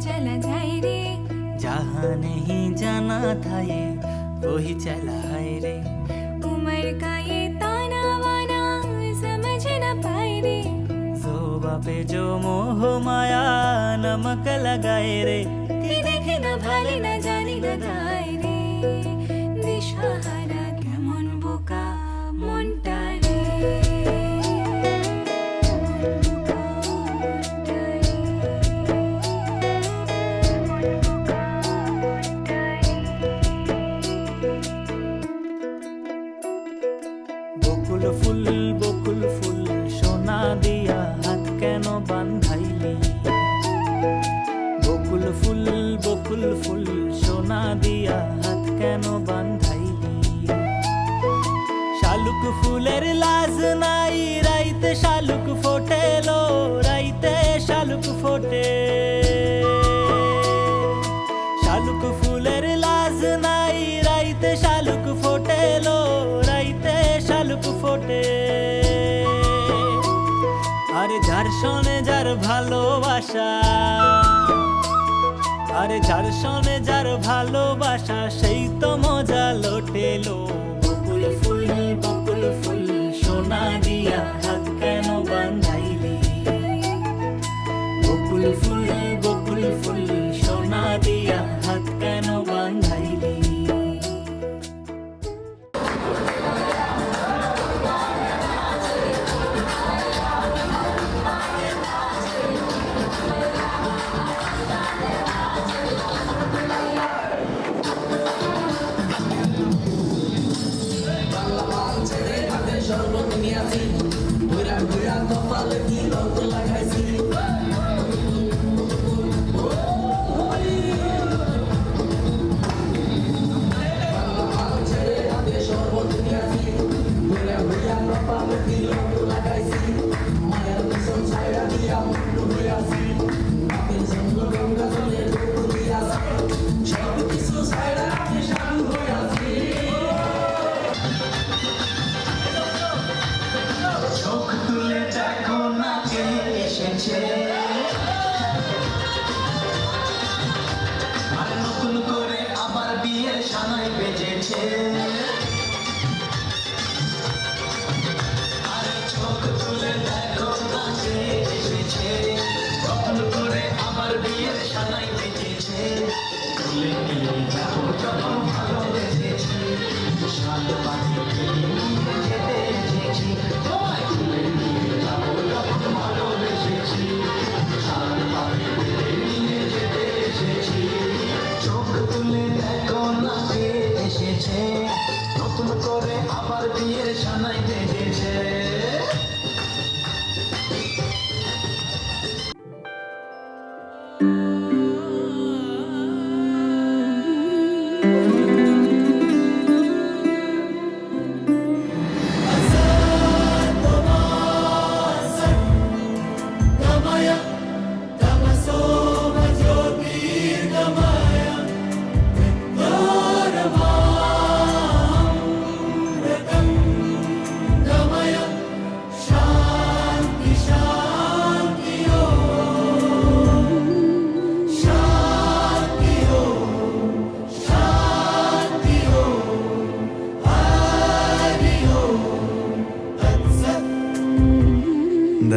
चला जाए रे। जहाँ नहीं जाना था ये वही चला है रे। उम्र का ये ताना वाना समझ न पाए रे। जोबा पे जो मोह माया नमक लगाए रे। देखे न भाले न সোনা দিয়া হাত কেন বান্ধাইলি? শালুক ফুলের লাজ নাই, রাইতে শালুক ফোটেলো, রাইতে শালুক ফোটে। শালুক ফুলের লাজ নাই, রাইতে শালুক ফোটেলো, রাইতে শালুক ফোটে। আরে যার শোনে যার ভালোবাসা আরে যার শোনে যার ভালোবাসা সেই তো মজা লোটেলো। change.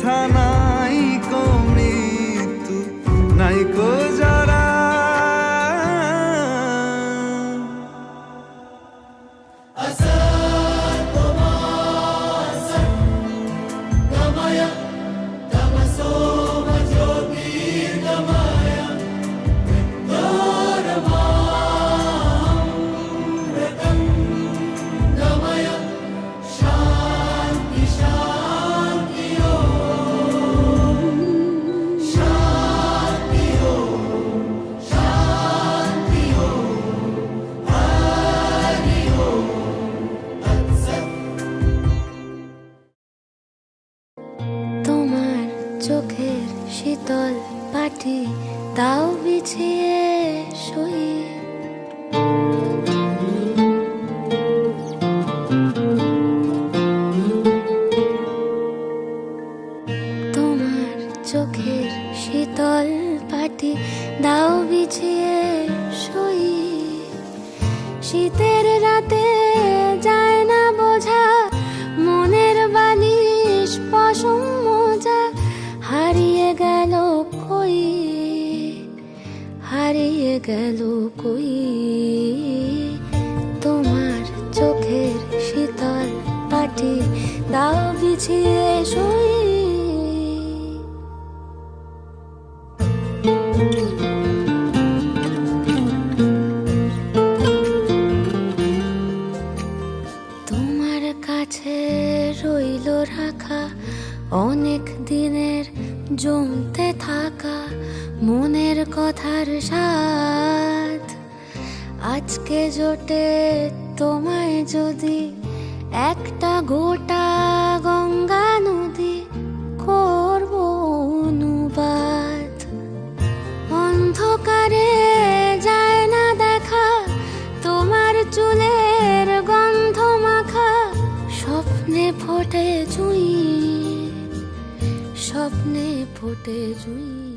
ব্যথা নাই কো মৃত্যু নাই কো জরা পাটি, তাও বিছিয়ে শুই। তোমার চোখের শীতল পাটি, দাও বিছিয়ে শুই। শীতের রাতে যায় না বোঝা, মনের পশম হারিয়ে গেল কই? তোমার চোখের শীতল পাটি দাও বিছিয়ে শুই। তোমার কাছে রইল রাখা অনেক দিনের জমতে আজকে জোটে তোমায় যদি একটা গোটা গঙ্গা নদী করব অনুবাদ। অন্ধকারে যায় না দেখা, তোমার চুলের গন্ধ মাখা, স্বপ্নে ফোটে জুই, স্বপ্নে ফোটে জুই।